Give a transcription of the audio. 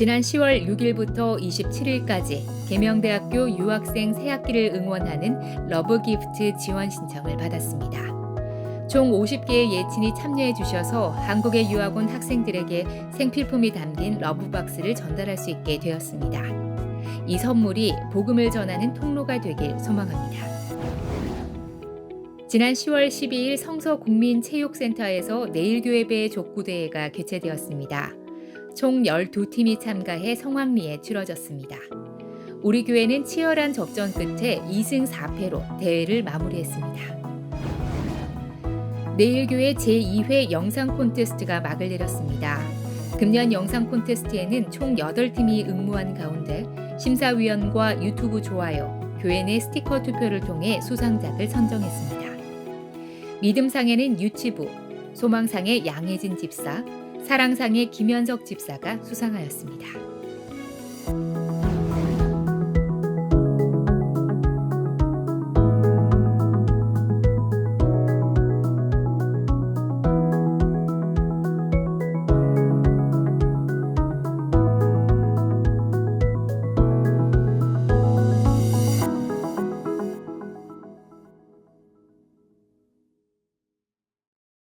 지난 10월 6일부터 27일까지 계명대학교 유학생 새학기를 응원하는 러브기프트 지원 신청을 받았습니다. 총 50개의 예친이 참여해 주셔서 한국에 유학 온 학생들에게 생필품이 담긴 러브박스를 전달할 수 있게 되었습니다. 이 선물이 복음을 전하는 통로가 되길 소망합니다. 지난 10월 12일 성서 국민체육센터에서 내일교회배 족구대회가 개최되었습니다. 총 12팀이 참가해 성황리에 치러졌습니다. 우리 교회는 치열한 접전 끝에 2승 4패로 대회를 마무리했습니다. 내일교회 제2회 영상 콘테스트가 막을 내렸습니다. 금년 영상 콘테스트에는 총 8팀이 응모한 가운데 심사위원과 유튜브 좋아요, 교회 내 스티커 투표를 통해 수상작을 선정했습니다. 믿음상에는 유치부, 소망상의 양혜진 집사, 사랑상의 김현석 집사가 수상하였습니다.